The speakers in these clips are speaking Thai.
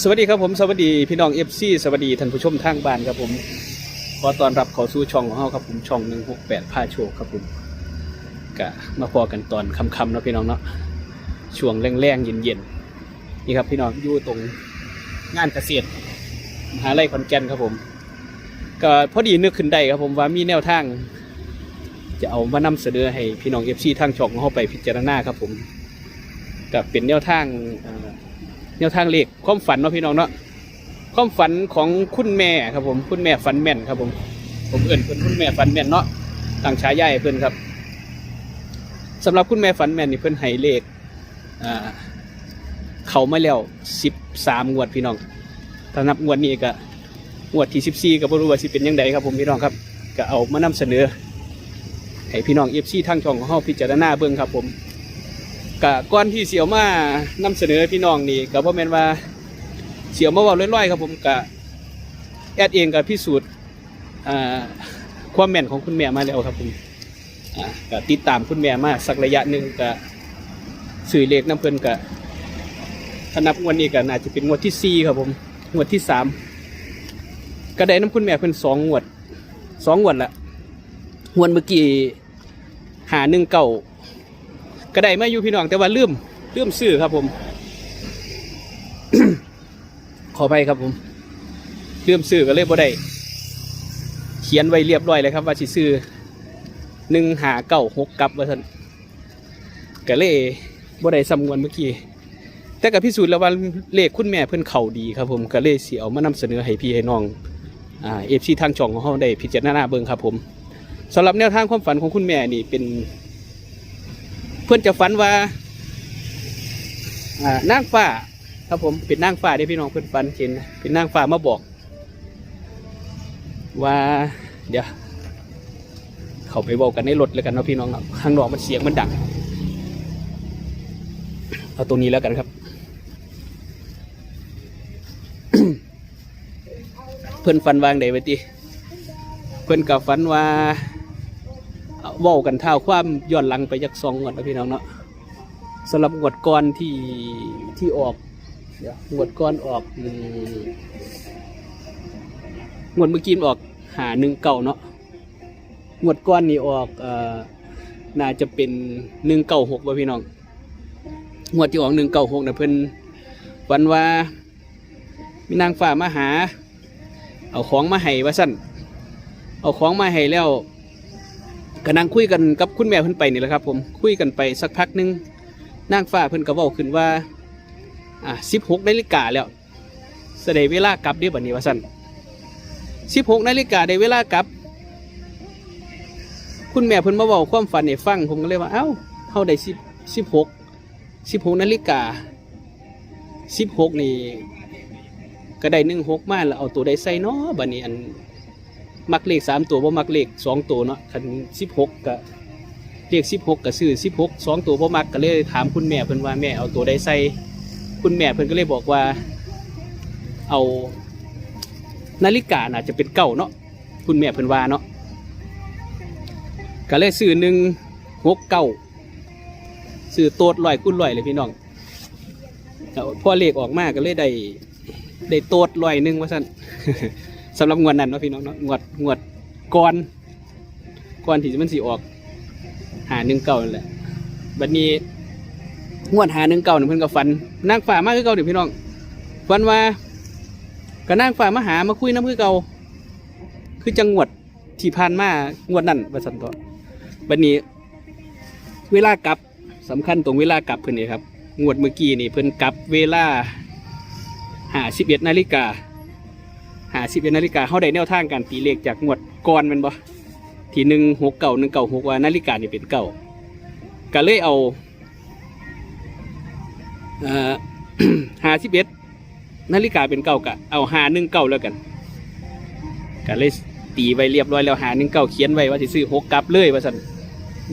สวัสดีครับผมสวัสดีพี่น้องเอฟซีสวัสดีท่านผู้ชมทางบ้านครับผมขอต้อนรับเข้าสู่ช่องของเราครับผมช่องหนึ่งหกแปดผ้าโชคครับผมกะมาพอกันตอนคำๆเนะพี่น้องเนาะช่วงแรงๆเย็นๆนี่ครับพี่น้องอยู่ตรงงานเกษตรมหาลัยขอนแก่นครับผม ก็พอดีนึกขึ้นได้ครับผมว่ามีแนวทาง จะเอามานำเสนอให้พี่น้องเอฟซีทางช่องของเราไปพิจารณาครับผมกับเป็นแนวทางอ่อ แนวทางเลขความฝันเนาะพี่น้องเนาะความฝันของคุณแม่ครับผมคุณแม่ฝันแม่นครับผม ผมเอื่นเพิ่นคุณแม่ฝันแม่นเนาะตั้งฉายาให้เพิ่อนครับสำหรับคุณแม่ฝันแม่นนี่เพิ่อนให้เลขอ่าเขามาแล้วสิบสามงวดพี่น้องถ้านับงวดนี้ก็งวดที่สิบสี่ก็บ่รู้ว่าสิเป็นยังไงครับผมพี่น้องครับก็เอามานำเสนอให้พี่น้องเอฟซีทางช่องของเฮาพิจารณาเบิ่งครับผม กะก่อนที่เสียวมานำเสนอพี่น้องนี่ก็บ่แม่นว่าเสียวมาว้าลอยๆครับผมกะแอดเองกับพิสูจน์ความแม่นของคุณแม่มาแล้วครับผมก็ติดตามคุณแม่มาสักระยะหนึ่งกะสื่อเลขน้ำเพิ่นกะถ้านับงวดนี้ก็น่าจะเป็นงวดที่สี่ครับผมงวดที่สามก็ไดน้ำคุณแม่เพิ่นสองงวดสองงวดละงวดเมื่อกี้หาหนึ่งเก่า ก็ได้มาอยู่พี่น้องแต่ว่าลืมลืมซื้อครับผม ขอไปครับผมลืมซื้อก็เลยบ่ได้เขียนไว้เรียบร้อยเลยครับ ว่าสิซื้อหนึ่งหาเก้าหกกลับว่าท่านก็เลยบ่ได้สำนวนเมื่อกี้แต่กับพิสูจน์แล้วว่าเลขคุณแม่เพิ่อนเข่าดีครับผมก็เลยสิเอามานำเสนอให้พี่ให้น้องอ่าเอฟซีทางช่องของเขาได้พิจารณาเบิ่งครับผมสำหรับแนวทางความฝันของคุณแม่นี่เป็น พื่อนจะฝันว่าอ่านางฟ้า ครับผมเป็นนางฟ้าได้พี่น้องเพื่อนฝันเห็นเป็นนางฟ้ามาบอก ว่า เดี๋ยว เขาไปบอกกันในรถแล้วกันเนาะพี่น้องเนาะข้างนอกมันเสียงมันดังเอาตรงนี้แล้วกันครับ เพื่อนฝันวางใดไว้ติเพื่อนกับฝันว่า เว้ากันเท่าความย้อนหลังไปจากสองงวดนะพี่น้องเนาะสำหรับงวดก่อนที่ที่ออกงวดก่อนออกงวดเมื่อกี้ออกหาหนึ่งเก่าเนาะงวดก้อนนี่ออกเอ่อน่าจะเป็นหนึ่งเก่าหกว่ะพี่น้องงวดที่ออกหนึ่งเก่าหกนะเพิ่นวันว่ามีนางฟ้ามาหา เอาของมาให้ว่าสั่นเอาของมาให้แล้ว ก็นั่งคุยกันกับคุณแม่เพิ่นไปนี่แหละครับ ผมคุยกันไปสักพักหนึงนางฟ้าเพิ่นก็เว้าขึ้นว่าอะสิบหกนาฬิกาแล้วแสดงเวลากลับเด้บัดนี้ว่าซั่นสิบหกนาฬิกาได้เวลากลับ คุณแม่เพิ่นมาเว้าความฝันให้ฟังผมก็เลยว่าเอ้าเฮาได้สิบสิบหกสิบหกนาฬิกาสิบหกนี่ก็ได้หนึ่งหกมาแล้วเอาตัวใดใส่เนาะบัดนี้อัน มักเลขสามตัวบ่มักเลขสองตัวเนาะคันสิบหกก็เลขสิบหกก็ซื้อสิบหกสองตัวบ่มักก็เลยถามคุณแม่เพิ่นว่าแม่เอาตัวใดใส่คุณแม่เพิ่นก็เลยบอกว่า เอา นาฬิกาน่าจะเป็นเก่าเนาะคุณแม่เพิ่นว่าเนาะก็เลยซื้อหนึ่งหกเก้าซื้อโตดลอยกุ้นลอยเลยพี่น้องพอเลขออกมาก็เลยได้ได้โตดลอยหนึ่งว่าซั่น สำหรับงวดนั้นเนาะพี่น้องเนาะงวดงวดก่อนก่อนที่มันสิออก หาหนึ่งเก่าแหละบัดนี้งวดหาหนึ่งเก่าเนี่ยเพิ่นก็ฝันนางฝ่ามากคือเก่าเดี๋ยวพี่น้องฝันว่าก็นางฝ่ามาหามาคุยน้ำคือเก่าคือจังหวัดที่ผ่านมางวดนั้นว่าสันต่อบัดนี้ เวลากลับสำคัญตรงเวลากลับเพิ่นนี่ครับงวดเมื่อกี้นี่เพิ่นกลับเวลาหาสิบเอ็ดนาฬิกา หาสิบเอ็ดนาฬิกาเขาได้แนวทางการตีเลขจากงวดก่อนแมันบ่ที่หนึ่งหกเก่าหนึ่งเก่าหกว่านาฬิกานี่เป็นเก่าก็เลยเอาหาสิบเอ็ดนาฬิกาเป็นเก่ากะเอาหาหนึ่งเก่าแล้วกันก็เลยตีไว้เรียบร้อยแล้วหาหนึ่งเก่าเขียนไว้ว่าสิซื้อหกกลับเลยว่าสัน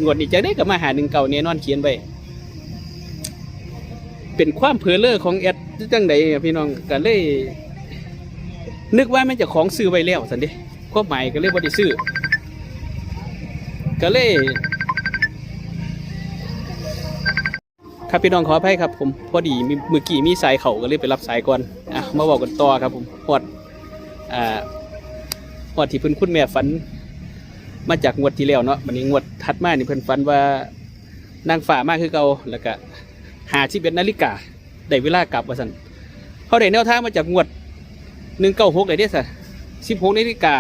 งวดนี้จะได้กับมาหาหนึ่งเก่าเนี่ยนอนเขียนไว้เป็นความเพลเลอร์ของแอดจังใดพี่น้องก็เลย นึกว่ามันจะของซื้อไว้แล้วสันดิความหมายก็เลยบ่ได้ซื้อก็เลยครับพี่น้องขออภัยครับผมพอดีมีมือกี้มีสายเขาก็เลยไปรับสายก่อนอะมาบอกกันต่อครับผมฮอดอ่าฮอดที่เพิ่นคุณแม่ฝัน มาจากงวดที่แล้วเนาะวันนี้งวดถัดมานี่เพิ่นฝันว่านางฝ่ามากคือเก่าแล้วก็หาชีวิตนนาฬิกาได้เวลากลับว่าซั่นเขาได้แนวทางมาจากงวด 196ได้เลยด้ซะ16นาฬิกา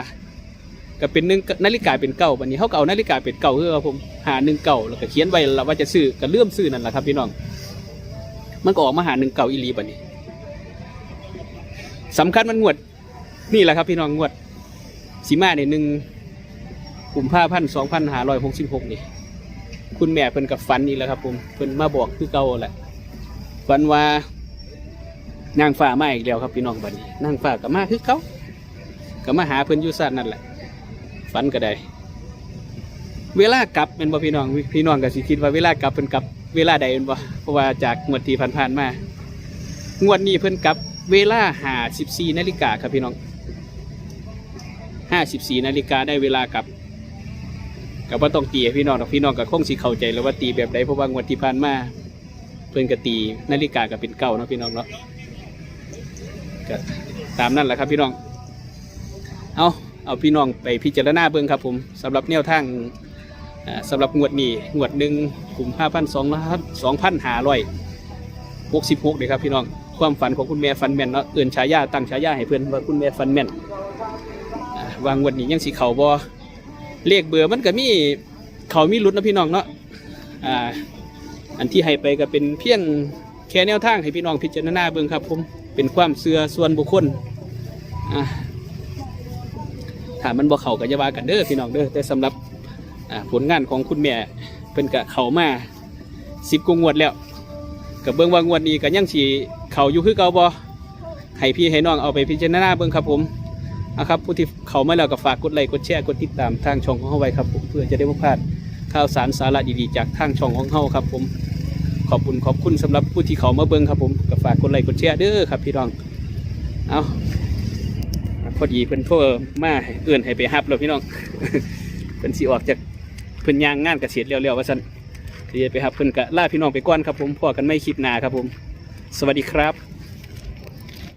ก็เป็นหนึ่งนาฬิกาเป็นเก้าวันนี้เขาก็เอานาฬิกาเป็นเก้าคือว่าผมหาหนึ่งเก้าแล้วก็เขียนไว้แล้วว่าจะซื้อก็เลื่อมซื้อนั่นแหละครับพี่น้อง มันก็ออกมาหาหนึ่งเก่าอีลีบัดนี้สำคัญมันงวด นี่แหละครับพี่น้องงวดสีมาเนี่ยหนึ่งกลุ่มภาพันสองพันหาร้อยหกสิบหกนี่ คุณแม่เพิ่นกับฟันนี่แหละครับผมเพิ่นมาบอกคือเก่าแหละฟันว่า นางฟ้ามาอีกแล้วครับพี่น้องบัดนี้นางฟ้ากับมาคือเขาก็มาหาเพิ่อนยูซ่านนั่นแหละฟันก็ได้ เวลากลับเป็นบ่พี่น้องพี่น้องก็สิคิดว่าเวลากลับเป็นกลับเวลาใดเป็นบ่เพราะว่าจากงวดที่ผ่านๆมางวดนี้เพิ่นกลับ เวลาหาสิบสี่นาฬิกาครับพี่น้องห้าสิบสี่นาฬิกาได้เวลากลับกับว่าต้องตีพี่น้องหรอกพี่น้องก็คงสิเข้าใจแล้วว่าตีแบบใดเพราะว่างวดที่ผ่านมาเพิ่นก็ตีนาฬิกาก็เป็นเก้าเนาะพี่น้องเนาะ ก็ตามนั่นแหละครับพี่น้อง เอาเอาพี่น้องไปพิจารณาเบิ่งครับผมสำหรับแนวทางอ่าสำหรับงวดนี้งวดหนึ่งกลุ่มห้าพันสองสองพันหาร้อยหกสิบหกเลยครับพี่น้องความฝันของคุณแม่ฟันแม่นเนาะเอื่นฉายาตั้งฉายาให้เพื่อนว่าคุณแม่ฟันแม่นวางงวดนี้ยังสีเขาบอเลขเบอร์มันก็มีเขามีลุ้นนะพี่น้องเนาะอ่าอันที่ให้ไปก็เป็นเพียงแค่แนวทางให้พี่น้องพิจารณาเบิ่งครับผม เป็นความเสื่อส่วนบุคคลอ่าถ้ามันบ่เขาก็จะว่ากันเด้อพี่น้องเด้อแต่สำหรับผลงานของคุณแม่เป็นกะเขามาสิบกงวดแล้วกับเบิ้องว่างวดนี้ก็ยังสีเขาอยู่คือเก่าบอให้พี่ให้น้องเอาไปพิจารณาเบิ้องครับผมเอาครับผู้ที่เขามาแล้วก็ฝากกดไลค์กดแชร์กดติดตามทางช่องของเขาไว้ครับผมเพื่อจะได้ไม่พลาดข่าวสารสาระดีๆจากทางช่องของเขาครับผม ขอบคุณขอบคุณสำหรับผู้ที่เขามาเบิ้งครับผมก็ฝากกดไลค์กดแชร์เด้อครับพี่น้องเอาพอดีเพิ่นโทรมาให้เอื่นให้ไปฮับแล้วพี่น้องเพิ่นสีออกจากเพิ่นยางงานกเกษตรเร็วๆว่าสันเดี๋ยวไปฮับเพิ่นกะล่าพี่น้องไปก้อนครับผมพอกันไม่คลิปหนาครับผม สวัสดีครับ